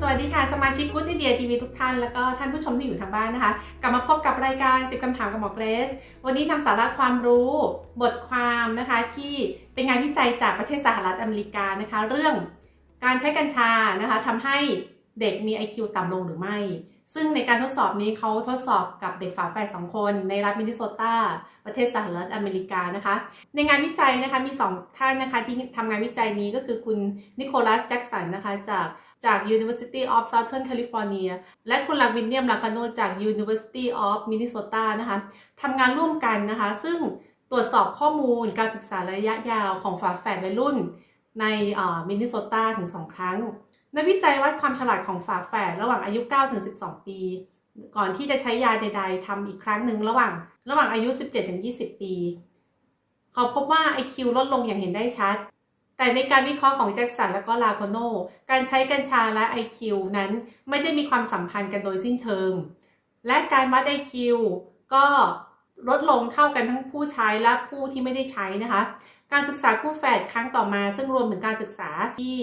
สวัสดีค่ะ สมาชิกกู๊ดไอเดียทีวีทุกท่านแล้วก็ท่านผู้ชมที่อยู่ทางบ้านนะคะ กลับมาพบกับรายการ 10 คำถามกับหมอเกรซวันนี้นำสาระความรู้บทความนะคะที่เป็นงานวิจัยจากประเทศสหรัฐอเมริกานะคะ เรื่องการใช้กัญชานะคะทำให้ เด็กมี IQ ต่ำลงหรือไม่ ซึ่งในการทดสอบนี้เขาทดสอบกับเด็กฝาแฝดสองคน ในรัฐมินนิโซตา ประเทศสหรัฐอเมริกานะคะ ในงานวิจัยนะคะมี 2 ท่านนะคะที่ทำงานวิจัยนี้ก็คือคุณนิโคลัสแจ็กสันนะคะจากจาก University of Southern California และคุณลักวินเนียมลาคาโนจาก University of Minnesota นะคะทำงานร่วมกันนะคะ ซึ่งตรวจสอบข้อมูลการศึกษาระยะยาวของฝาแฝดวัยรุ่นในมินนิโซตาถึง 2 ครั้ง นักวิจัยวัดความฉลาดของฝาแฝดระหว่างอายุ 9 ถึง 12 ปี ก่อนที่จะใช้ยาใด ๆทำอีกครั้งหนึ่งระหว่าง ระหว่างอายุ 17 ถึง 20 ปี เขาพบว่า IQ ลดลงอย่างเห็นได้ชัด แต่ในการวิเคราะห์ของแจ็คสันและก็ลาโคโน การใช้กัญชาและ IQ นั้นไม่ได้มีความสัมพันธ์กันโดยสิ้นเชิง และการวัด IQ ก็ลดลงเท่ากันทั้งผู้ใช้และผู้ที่ไม่ได้ใช้นะคะ การศึกษาคู่แฝดครั้งต่อมา ซึ่งรวมถึงการศึกษาที่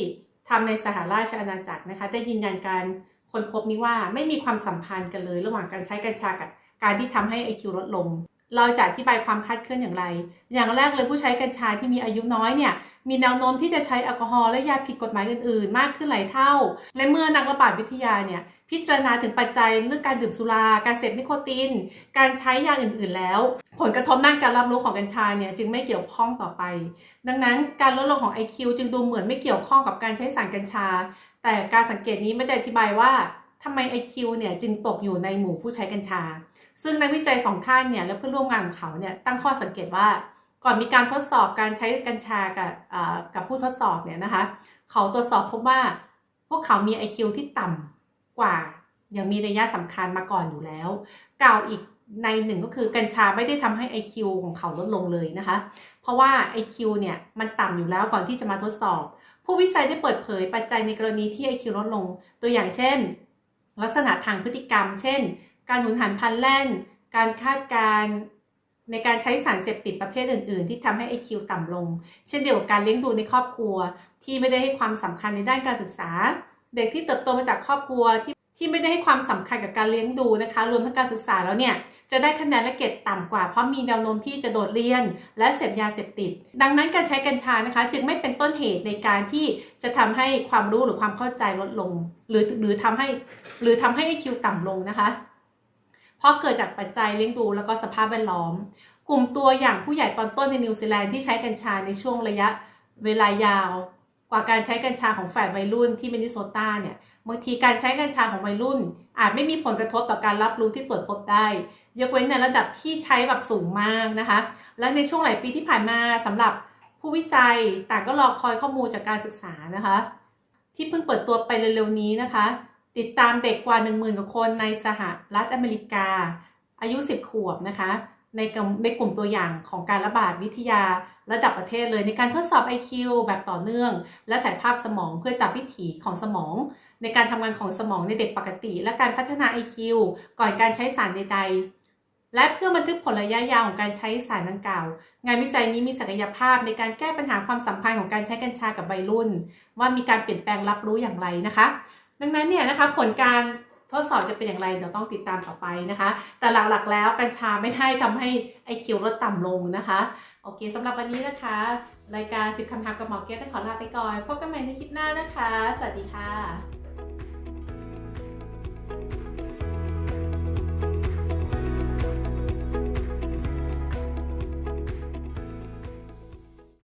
ทำในสหราชอาณาจักรนะคะได้ยืนยันการค้นพบนี้ว่าไม่มีความสัมพันธ์กันเลย ระหว่างการใช้กัญชากับการที่ทำให้ IQ ลดลง เราจะอธิบายความคาดเคลื่อนอย่างไร อย่างแรกเลยผู้ใช้กัญชาที่มีอายุน้อยเนี่ย มีแนวโน้มที่จะใช้แอลกอฮอล์และยาผิดกฎหมายอื่นๆ มากขึ้นหลายเท่า และเมื่อนักระบาดวิทยาเนี่ย พิจารณาถึงปัจจัยเรื่องการดื่มสุรา การเสพนิโคติน การใช้ยาอื่นๆ แล้ว ผลกระทบด้านการรับรู้ของกัญชาเนี่ยจึงไม่เกี่ยวข้องต่อไป ดังนั้นการลดลงของ IQ จึงดูเหมือนไม่เกี่ยวข้องกับการใช้สารกัญชา แต่การสังเกตนี้ไม่ได้อธิบายว่า ทำไม IQ เนี่ยจึงตกอยู่ในหมู่ผู้ใช้กัญชา ซึ่งนักวิจัยสองท่านเนี่ยและเพื่อนร่วมงานของเขาเนี่ยตั้งข้อสังเกตว่าก่อนมีการทดสอบการใช้กัญชากับกับผู้ทดสอบเนี่ยนะคะ เขาตรวจสอบพบว่าพวกเขามี IQ ที่ต่ำกว่าอย่างมีนัยสำคัญมาก่อนอยู่แล้ว กล่าวอีกในหนึ่งก็คือกัญชาไม่ได้ทำให้ IQ ของเขาลดลงเลยนะคะ เพราะว่า IQ เนี่ยมันต่ำอยู่แล้วก่อนที่จะมาทดสอบ ผู้วิจัยได้เปิดเผยปัจจัยในกรณีที่ IQ ลดลง ตัวอย่างเช่น ลักษณะทางพฤติกรรม เช่น การหุนหันพันแล่น การคาดการณ์ในการใช้สารเสพติดประเภทอื่น ๆ ที่ทำให้ IQ ต่ำลง เช่นเดียวกับการเลี้ยงดูในครอบครัว ที่ไม่ได้ให้ความสำคัญในด้านการศึกษา เด็กที่เติบโตมาจากครอบครัวที่ ที่ไม่ได้ให้ความสำคัญกับการเลี้ยงดูนะคะ รวมทั้งการศึกษาแล้วเนี่ยจะได้คะแนนและเกรดต่ำกว่าเพราะมีแนวโน้มที่จะโดดเรียน และเสพยาเสพติด ดังนั้นการใช้กัญชานะคะ จึงไม่เป็นต้นเหตุในการที่จะทำให้ความรู้หรือความเข้าใจลดลง หรือหรือทำให้หรือทำให้ IQ ต่ำลงนะคะ เพราะเกิดจากปัจจัยเลี้ยงดูแล้วก็สภาพแวดล้อม กลุ่มตัวอย่างผู้ใหญ่ตอนต้นในนิวซีแลนด์ที่ใช้กัญชาในช่วงระยะเวลายาว กว่าการใช้กัญชาของแฝดวัยรุ่นที่มินนิโซตาเนี่ยบางทีการใช้กัญชาของวัยรุ่น อาจไม่มีผลกระทบต่อการรับรู้ที่ตรวจพบได้ ยกเว้นในระดับที่ใช้แบบสูงมากนะคะ และในช่วงหลายปีที่ผ่านมาสำหรับผู้วิจัยต่างก็รอคอยข้อมูลจากการศึกษานะคะ ที่เพิ่งเปิดตัวไปเร็วๆนี้นะคะ ติดตามเด็กกว่า 10,000กว่าคนในสหรัฐอเมริกา อายุ 10 ขวบนะคะ ในกลุ่มในกลุ่มตัวอย่างของการระบาดวิทยาระดับประเทศเลย ในการทดสอบ IQ แบบต่อเนื่อง และถ่ายภาพสมองเพื่อจับวิถีของสมอง ในการทำงานของสมองในเด็กปกติ และการพัฒนา IQ ก่อนการใช้สารใดๆ และเพื่อบันทึกผลระยะยาวของการใช้สารดังกล่าว งานวิจัยนี้มีศักยภาพในการแก้ปัญหาความสัมพันธ์ของการใช้กัญชากับวัยรุ่น ว่ามีการเปลี่ยนแปลงรับรู้อย่างไรนะคะ ดังนั้นเนี่ยนะคะผลการ ทดสอบจะเป็นอย่างไรเดี๋ยวต้องติดตามต่อไปนะคะ แต่หลักๆแล้วกัญชาไม่ได้ทำให้ไอคิวลดต่ำลงนะคะ โอเคสำหรับวันนี้นะคะ รายการ 10คำถามกับหมอเกสต้องขอลาไปก่อน พบกันใหม่ในคลิปหน้านะคะ สวัสดีค่ะ